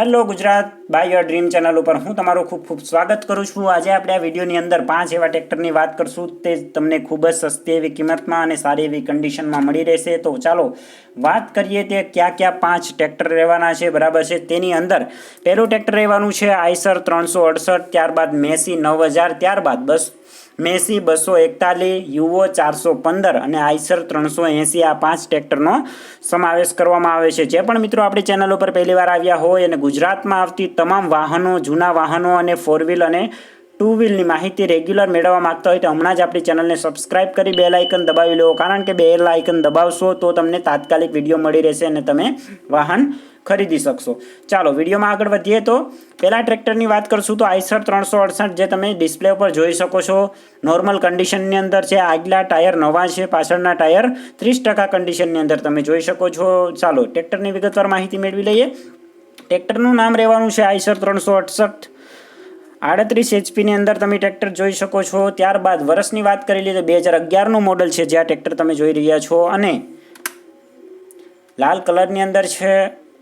Hello Gujarat by your dream channel ઉપર હું તમારું ખૂબ ખૂબ સ્વાગત કરું છું. આજે આપણે આ વિડીયોની અંદર પાંચ એવા ટ્રેક્ટરની વાત કરશું. તે તમને ખૂબ જ સસ્તી એવી કિંમતમાં અને સારી એવી કન્ડિશનમાં મળી રહેશે. તો ચાલો વાત કરીએ તે ક્યાં ક્યાં પાંચ ટ્રેક્ટર રહેવાના છે. બરાબર છે. તેની અંદર પહેલું ટ્રેક્ટર રહેવાનું છે આઈસર ત્રણસો અડસઠ, ત્યારબાદ મેસી નવ હજાર, ત્યારબાદ બસ મેસી બસો એકતાલીસ, યુવો ચારસો પંદર અને આઈસર ત્રણસો એંસી આ પાંચ ટ્રેક્ટરનો સમાવેશ કરવામાં આવે છે. જે પણ મિત્રો આપણી ચેનલ ઉપર પહેલીવાર આવ્યા હોય અને ગુજરાતમાં આવતી તમામ વાહનો, જૂના વાહનો અને ફોર વ્હીલ અને ટુ વ્હીલની માહિતી રેગ્યુલર મેળવવા માંગતા હોય તો હમણાં જ આપણી ચેનલને સબસ્ક્રાઇબ કરી બે લાઇકન દબાવી લો. કારણ કે બે લાઇકન દબાવશો તો તમને તાત્કાલિક વીડિયો મળી રહેશે અને તમે વાહન ખરીદી શકશો. ચાલો, વિડીયોમાં આગળ વધીએ તો પહેલાં ટ્રેક્ટરની વાત કરશું તો આઈસર ત્રણસો અડસઠ જે તમે ડિસ્પ્લે ઉપર જોઈ શકો છો. નોર્મલ કન્ડિશનની અંદર છે, આગલા ટાયર નવા છે, પાછળના ટાયર ત્રીસ ટકા કન્ડિશનની અંદર તમે જોઈ શકો છો. ચાલો, ટ્રેક્ટરની વિગતવાર માહિતી મેળવી લઈએ. ટ્રેક્ટરનું નામ રહેવાનું છે આઈસર ત્રણસો અડસઠ. આડત્રીસ એચપીની અંદર તમે ટ્રેક્ટર જોઈ શકો છો. ત્યારબાદ વર્ષની વાત કરી લઈએ તો બે હજાર અગિયારનું મોડલ છે જે આ ટ્રેક્ટર તમે જોઈ રહ્યા છો. અને લાલ કલરની અંદર છે.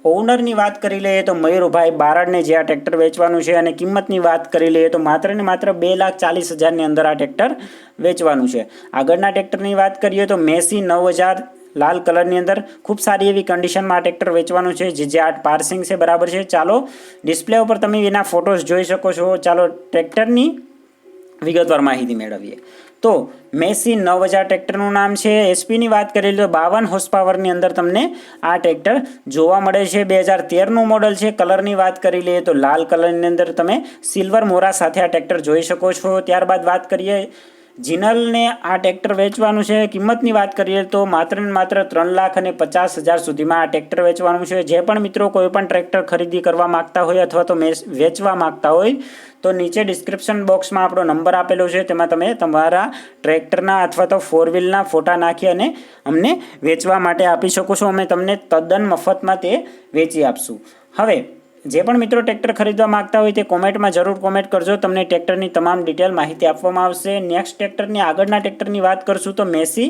ઓનરની વાત કરી લઈએ તો મયુરભાઈ બારડને જે આ ટ્રેક્ટર વેચવાનું છે અને કિંમતની વાત કરી લઈએ તો માત્ર ને માત્ર બે લાખ ચાલીસ હજારની અંદર આ ટ્રેક્ટર વેચવાનું છે. આગળના ટ્રેક્ટરની વાત કરીએ તો મેસી નવ હજાર લાલ કલરની અંદર ખૂબ સારી એવી કન્ડિશનમાં આ ટ્રેક્ટર વેચવાનું છે. જે જે આ પાર્સિંગ છે, બરાબર છે. ચાલો ડિસ્પ્લે ઉપર તમે એના ફોટોસ જોઈ શકો છો. ચાલો ટ્રેક્ટરની વિગતવાર માહિતી મેળવીએ. તો મેસી નવ હજાર ટ્રેક્ટરનું નામ છે. એસપીની વાત કરી તો બાવન હોર્સ પાવરની અંદર તમને આ ટ્રેક્ટર જોવા મળે છે. બે હજાર તેરનું મોડલ છે. કલરની વાત કરી લઈએ તો લાલ કલરની અંદર તમે સિલ્વર મોરા સાથે આ ટ્રેક્ટર જોઈ શકો છો. ત્યારબાદ વાત કરીએ જીનલને આ ટ્રેક્ટર વેચવાનું છે. કિંમતની વાત કરીએ તો માત્ર ને માત્ર ત્રણ લાખ અને પચાસ હજાર સુધીમાં આ ટ્રેક્ટર વેચવાનું છે. જે પણ મિત્રો કોઈ પણ ટ્રેક્ટર ખરીદી કરવા માગતા હોય અથવા તો વેચવા માગતા હોય, તો નીચે ડિસ્ક્રિપ્શન બોક્સમાં આપણો નંબર આપેલો છે. તેમાં તમે તમારા ટ્રેક્ટરના અથવા તો ફોર વ્હીલના ફોટા નાખી અને અમને વેચવા માટે આપી શકો છો. અમે તમને તદ્દન મફતમાં તે વેચી આપશું. હવે જે પણ મિત્રો ટ્રેક્ટર ખરીદવા માગતા હોય તે કોમેન્ટમાં જરૂર કોમેન્ટ કરજો. તમને ટ્રેક્ટરની તમામ ડિટેલ માહિતી આપવામાં આવશે. નેક્સ્ટ ટ્રેક્ટરની આગળના ટ્રેક્ટરની વાત કરશું તો મેસી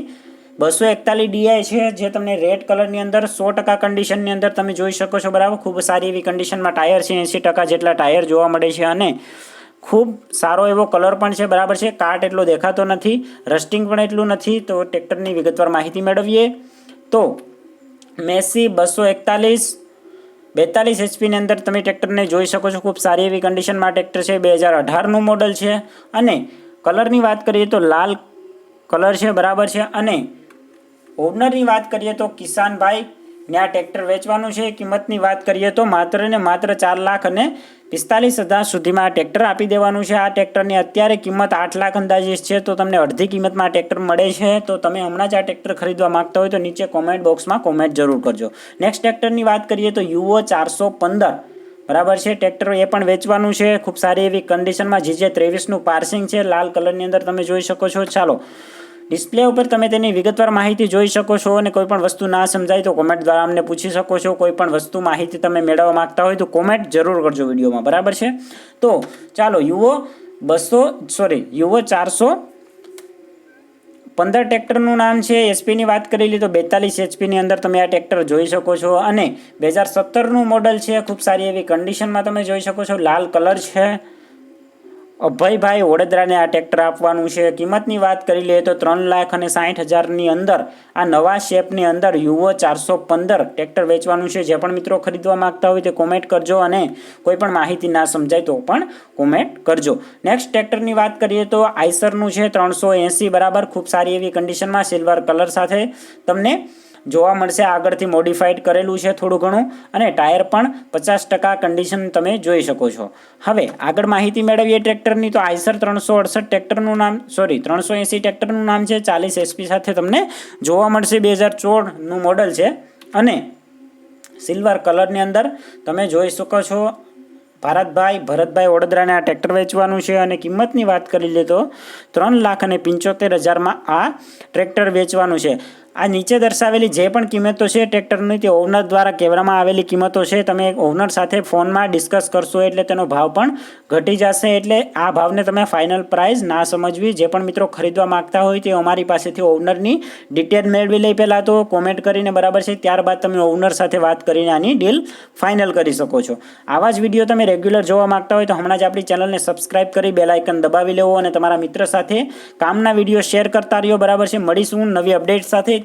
બસો એકતાલીસ ડીઆઈ છે, જે તમને રેડ કલરની અંદર સો ટકા કન્ડિશનની અંદર તમે જોઈ શકો છો બરાબર. ખૂબ સારી એવી કન્ડિશનમાં ટાયર છે એંસી ટકા જેટલા ટાયર જોવા મળે છે અને ખૂબ સારો એવો કલર પણ છે, બરાબર છે. કાટ એટલો દેખાતો નથી, રસ્ટિંગ પણ એટલું નથી. તો ટ્રેક્ટરની વિગતવાર માહિતી મેળવીએ. તો મેસી બસો એકતાલીસ બેતાલીસ એચપીની અંદર તમે ટ્રેક્ટરને જોઈ શકો છો, ખૂબ સારી એવી કન્ડિશનમાં ટ્રેક્ટર છે, બે હજાર અઢારનું મોડલ છે. અને કલરની વાત કરીએ તો લાલ કલર છે, બરાબર છે. અને ઓનરની વાત કરીએ તો કિસાનભાઈ ને આ ટ્રેક્ટર વેચવાનું છે કિંમતની વાત કરીએ તો માત્ર ને માત્ર ચાર લાખ અને પિસ્તાલીસ હજાર સુધીમાં આ ટ્રેક્ટર આપી દેવાનું છે. આ ટ્રેક્ટરની અત્યારે કિંમત આઠ લાખ અંદાજિત છે, તો તમને અડધી કિંમતમાં આ ટ્રેક્ટર મળે છે. તો તમે હમણાં જ આ ટ્રેક્ટર ખરીદવા માંગતા હોય તો નીચે કોમેન્ટ બોક્સમાં કોમેન્ટ જરૂર કરજો. નેક્સ્ટ ટ્રેક્ટરની વાત કરીએ તો યુઓ ચારસો પંદર. બરાબર છે, ટ્રેક્ટર એ પણ વેચવાનું છે. ખૂબ સારી એવી કન્ડિશનમાં જે જે ત્રેવીસનું પાર્સિંગ છે. લાલ કલરની અંદર તમે જોઈ શકો છો. ચાલો. ડિસ્પ્લે ઉપર તમે તેની વિગતવાર માહિતી જોઈ શકો છો અને કોઈ પણ વસ્તુ ના સમજાય તો કોમેન્ટ દ્વારા અમને પૂછી શકો છો. કોઈ પણ વસ્તુ માહિતી તમે મેળવવા માંગતા હોય તો કોમેન્ટ જરૂર કરજો વિડીયોમાં. બરાબર છે? તો ચાલો, યુવો બસો સોરી યુવો ચારસો પંદર ટ્રેક્ટરનું નામ છે. એસપીની વાત કરી લી તો બેતાલીસ એચપીની અંદર તમે આ ટ્રેક્ટર જોઈ શકો છો અને બે હજાર સત્તરનું મોડલ છે. ખૂબ સારી એવી કન્ડિશનમાં તમે જોઈ શકો છો. લાલ કલર છે. અભયભાઈ વડોદરાને આ ટ્રેક્ટર આપવાનું છે. કિંમતની વાત કરી લઈએ તો ત્રણ લાખ અને સાઠ હજારની અંદર આ નવા શેપની અંદર યુવો ચારસો પંદર ટ્રેક્ટર વેચવાનું છે. જે પણ મિત્રો ખરીદવા માગતા હોય તે કોમેન્ટ કરજો અને કોઈ પણ માહિતી ના સમજાય તો પણ કોમેન્ટ કરજો. નેક્સ્ટ ટ્રેક્ટરની વાત કરીએ તો આઈસરનું છે ત્રણસો એંસી. બરાબર? ખૂબ સારી એવી કન્ડિશનમાં સિલ્વર કલર સાથે તમને જોવા મળશે. આગળથી મોડિફાઈડ કરેલું છે થોડું ઘણું અને ટાયર પણ પચાસ ટકા કન્ડિશન તમે જોઈ શકો છો. હવે આગળ માહિતી મેળવીએ ટ્રેક્ટરની. તો આઈસર ત્રણસો અડસઠ ટ્રેક્ટરનું નામ સોરી ત્રણસો એંસી ટ્રેક્ટરનું નામ છે. ચાલીસ એસપી સાથે તમને જોવા મળશે બે હજાર ચોળનું મોડલ છે. અને સિલ્વર કલરની અંદર તમે જોઈ શકો છો, ભારતભાઈ, ભરતભાઈ વડોદરાને આ ટ્રેક્ટર વેચવાનું છે અને કિંમતની વાત કરી લે તો ત્રણ લાખ અને પંચોતેર હજારમાં આ ટ્રેક્ટર વેચવાનું છે. આ નીચે દર્શાવેલી જે પણ કિંમતો છે, ટ્રેક્ટરની તે ઓનર દ્વારા કહેવામાં આવેલી કિંમતો છે, તમે ઓનર સાથે ફોનમાં ડિસ્કસ કરશો એટલે તેનો ભાવ પણ ઘટી જશે. એટલે આ ભાવને તમે ફાઇનલ પ્રાઇસ ના સમજવી. જે પણ મિત્રો ખરીદવા માંગતા હોય તે અમારી પાસેથી ઓનરની ડિટેલ મેળવી લઈ પહેલાં તો કોમેન્ટ કરીને બરાબર છે, ત્યારબાદ તમે ઓનર સાથે વાત કરીને આની ડીલ ફાઇનલ કરી શકો છો. આવા જ વીડિયો તમે રેગ્યુલર જોવા માગતા હોય તો હમણાં જ આપણી ચેનલને સબસ્ક્રાઇબ કરી બેલ આઇકન દબાવી લેવો અને તમારા મિત્ર સાથે કામના વીડિયો શેર કરતા રહ્યો. બરાબર છે, મળીશું નવી અપડેટ સાથે.